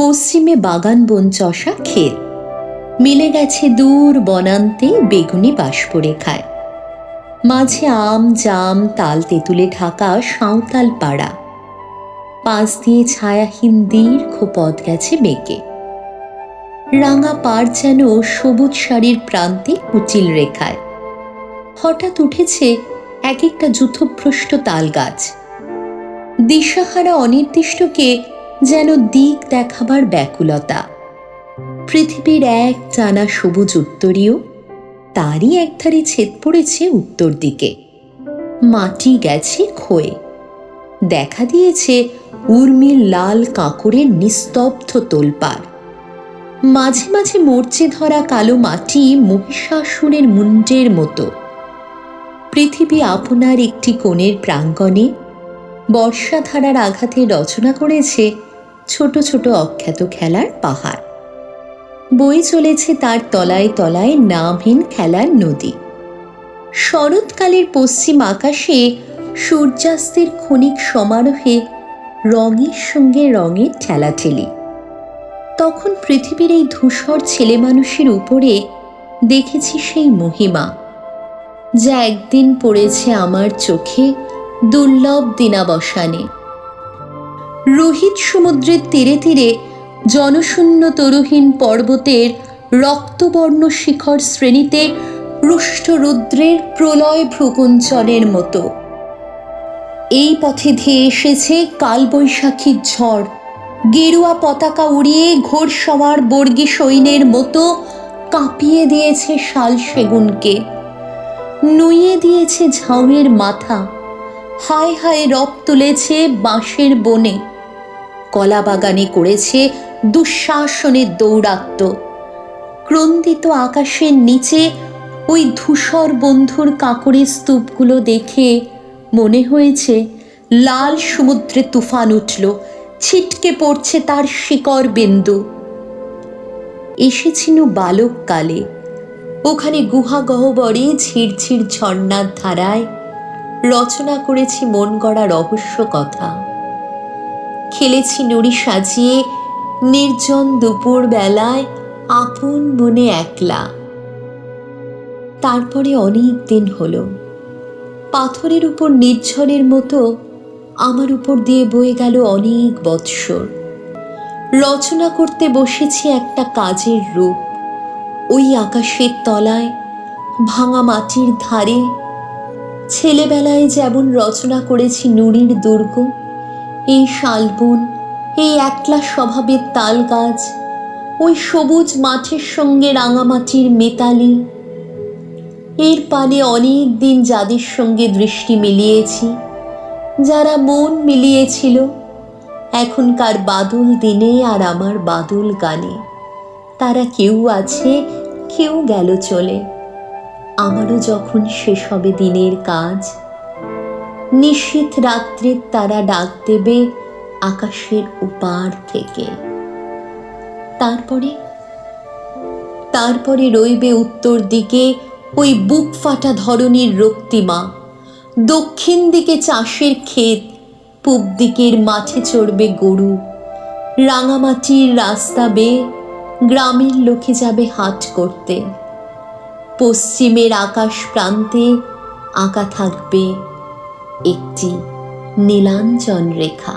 পশ্চিমে বাগান বন চষা ক্ষেত মিলে গেছে দূর বনান্তে বেগুনি বাষ্পরেখায় মাঝে আম, জাম, তাল তেঁতুলে ঢাকা সাঁওতাল পাড়া। পাশ দিয়ে ছায়াহীন দীর্ঘ পথ গেছে বেঁকে রাঙা পাড় যেন সবুজ শাড়ির প্রান্তে কুচিল রেখায়। হঠাৎ উঠেছে এক একটা যুথভ্রষ্ট তাল গাছ। দিশাহারা অনির্দিষ্টকে যেন দিক দেখাবার ব্যাকুলতা। পৃথিবীর এক টানা সবুজ উত্তরীয়, তারই একধারে ছেদ পড়েছে উত্তর দিকে। মাটি গেছে ক্ষয়ে। দেখা দিয়েছে উর্মির লাল কাঁকড়ের নিস্তব্ধ তোলপাড়। মাঝে মাঝে মরচে ধরা কালো মাটি মহিষাসুরের মুন্ডের মতো। পৃথিবী আপনার একটি কোণের প্রাঙ্গণে বর্ষাধারার আঘাতে রচনা করেছে ছোট ছোট অখ্যাত খেলার পাহাড়। বই চলেছে তার তলায় তলায় নামহীন খেলার নদী। শরৎকালের পশ্চিম আকাশে সূর্যাস্তের ক্ষণিক সমারোহে রঙের সঙ্গে রঙের ঠেলাঠেলি। তখন পৃথিবীর এই ধূসর ছেলে মানুষের উপরে দেখেছি সেই মহিমা, যা একদিন পড়েছে আমার চোখে দুর্লভ দিনাবসানে। রোহিত সমুদ্রের তীরে তীরে জনশূন্য তরুহীন পর্বতের রক্তবর্ণ শিখর শ্রেণীতে রুষ্ট রুদ্রের প্রলয় ভ্রুকুঞ্চনের মতো। এই পথে ধেয়ে এসেছে কালবৈশাখীর ঝড়। গেরুয়া পতাকা উড়িয়ে ঘোর সবার বর্গী সৈন্যের মতো কাঁপিয়ে দিয়েছে শাল সেগুনকে। নুইয়ে দিয়েছে ঝাউয়ের মাথা। হায় হায় রব তুলেছে বাঁশের বনে। কলা বাগানে করেছে দুঃশাসনের দৌরাত্ম ক্রন্দিত আকাশের নিচে ওই ধূসর বন্ধুর কাঁকড়ের স্তূপগুলো দেখে মনে হয়েছে, লাল সমুদ্রে তুফান উঠল, ছিটকে পড়ছে তার শিকর বিন্দু। এসেছিল বালককালে। ওখানে গুহা গহ্বরে ঝিরঝির ঝর্ণার ধারায় রচনা করেছি মন গড়া রহস্য কথা। খেলেছি নুড়ি সাজিয়ে, নির্জন দুপুর বেলায় আপন মনে একলা। তারপরে অনেক দিন হলো। পাথরের উপর নির্ঝরের মতো আমার উপর দিয়ে বয়ে গেল অনেক বৎসর। রচনা করতে বসেছি একটা কাজের রূপ। ওই আকাশের তলায়, ভাঙা মাটির ধারে, ছেলেবেলায় যেমন রচনা করেছি নুড়ির দুর্গ এই শালবন, এই একলা স্বভাবের তাল গাছ ওই সবুজ মাঠের সঙ্গে রাঙামাটির মেতালি। এর পানে অনেক দিন যাদের সঙ্গে দৃষ্টি মিলিয়েছি, যারা মন মিলিয়েছিল, এখনকার বাদল দিনে আর আমার বাদল গানে। তারা কেউ আছে, কেউ গেল চলে। আমারও যখন শেষ হবে দিনের কাজ নিশীথ রাত্রির তারা ডাক দেবে আকাশের উপার থেকে। তারপরে তারপরে রইবে উত্তর দিকে ওই বুক ফাটা ধরনের রক্তিমা। দক্ষিণ দিকে চাষের ক্ষেত, পূব দিকের মাঠে চড়বে গরু। রাঙামাটির রাস্তা বেয়ে গ্রামের লোকে যাবে হাট করতে। পশ্চিমের আকাশ প্রান্তে আঁকা থাকবে একটি নীলাঞ্জন রেখা।